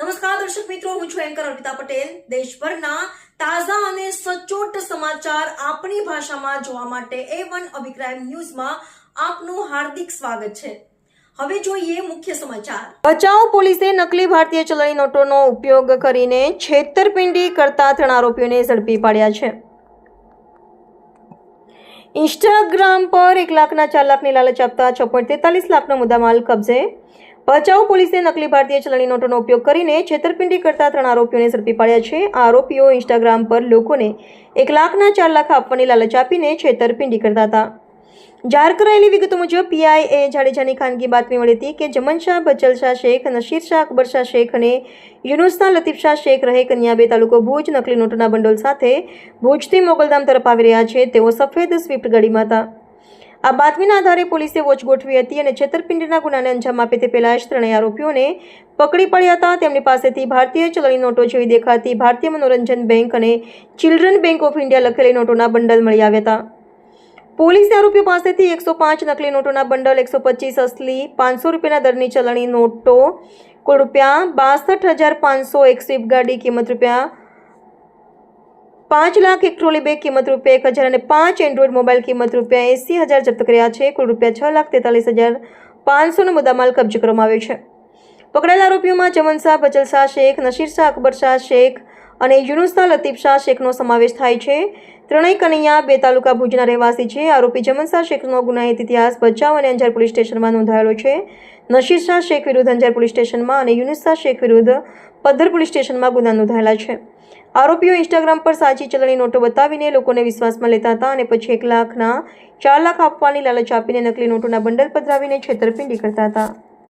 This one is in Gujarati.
નમસ્કાર, દર્શક મિત્રો, હું છું એન્કર અર્પિતા પટેલ. દેશભરના તાજા અને સચોટ સમાચાર આપણી ભાષામાં જોવા માટે એ વન અભિક્રાય ન્યૂઝમાં આપનું હાર્દિક સ્વાગત છે. હવે જોઈએ મુખ્ય સમાચાર. ભચાઉ પોલીસે નકલી ભારતીય ચલણી નોટોનો ઉપયોગ કરીને છેતરપિંડી કરતા ત્રણ આરોપીઓને ઝડપી પાડ્યા છે. ઇન્સ્ટાગ્રામ પર એક લાખના ચાર લાખની લાલચ આપતા છ પોઈન્ટ તેતાલીસ લાખનો મુદ્દામાલ કબજે ભચાઉ પોલીસે નકલી ભારતીય ચલણી નોટોનો ઉપયોગ કરીને છેતરપિંડી કરતા ત્રણ આરોપીઓને ઝડપી પાડ્યા છે. આ આરોપીઓ ઇન્સ્ટાગ્રામ પર લોકોને એક લાખના ચાર લાખ આપવાની લાલચ આપીને છેતરપિંડી કરતા હતા. જાહેર કરાયેલી વિગતો મુજબ પીઆઈ એ જાડેજાની ખાનગી બાતમી મળી હતી કે જમન શાહ, બચલ શેખ, નશીર શાહ, અકબર શેખ અને લતીફ શાહ શેખ રહે કન્યાબે તાલુકો ભુજ નકલી નોટોના બંડોલ સાથે ભુજથી મોગલધામ તરફ આવી રહ્યા છે. તેઓ સફેદ સ્વિફ્ટ ગાડીમાં હતા. આ બાતમીના આધારે પોલીસે વોચ ગોઠવી હતી અને છેતરપિંડીના ગુનાને અંજામ આપે તે પહેલા જ ત્રણેય આરોપીઓને પકડી પડ્યા હતા. તેમની પાસેથી ભારતીય ચલણી નોટો જેવી દેખાતી ભારતીય મનોરંજન બેંક અને ચિલ્ડ્રન બેંક ઓફ ઇન્ડિયા લખેલી નોટોના બંડલ મળી આવ્યા હતા. પોલીસે આરોપીઓ પાસેથી એકસો પાંચ નકલી નોટોના બંડલ, એકસો પચીસ અસલી, પાંચસો રૂપિયાના દરની ચલણી નોટો કુલ રૂપિયા બાસઠ હજાર પાંચસો એક સ્વિફ્ટ ગાડી, કિંમત રૂપિયા પાંચ લાખ એક ટ્રોલી બેગ કિંમત રૂપિયા, એક હજાર અને પાંચ એન્ડ્રોઈડ મોબાઈલ કિંમત રૂપિયા એંસી હજાર જપ્ત કર્યા છે. કુલ રૂપિયા છ લાખ તેતાલીસ હજાર પાંચસોનો મુદ્દામાલ કબજે કરવામાં આવ્યો છે. પકડાયેલા આરોપીઓમાં ચમન શાહ, બચલ શાહ શેખ નશીર શાહ, અકબર શાહ શેખ અને યુનુસના લતીફ શાહ શેખનો સમાવેશ થાય છે. ત્રણેય કનૈયા બે તાલુકા ભુજના રહેવાસી છે. આરોપી જમન શાહ શેખનો ગુનાહિત ઇતિહાસ ભચાઉ અને અંજાર પોલીસ સ્ટેશનમાં નોંધાયેલો છે. નશીર શાહ શેખ વિરુદ્ધ અંજાર પોલીસ સ્ટેશનમાં અને યુનુસાહ શેખ વિરુદ્ધ પદ્ધર પોલીસ સ્ટેશનમાં ગુના નોંધાયેલા છે. આરોપીઓ ઇન્સ્ટાગ્રામ પર સાચી ચલણી નોટો બતાવીને લોકોને વિશ્વાસમાં લેતા હતા અને પછી એક લાખના ચાર લાખ આપવાની લાલચ આપીને નકલી નોટોના બંડલ પધરાવીને છેતરપિંડી કરતા હતા.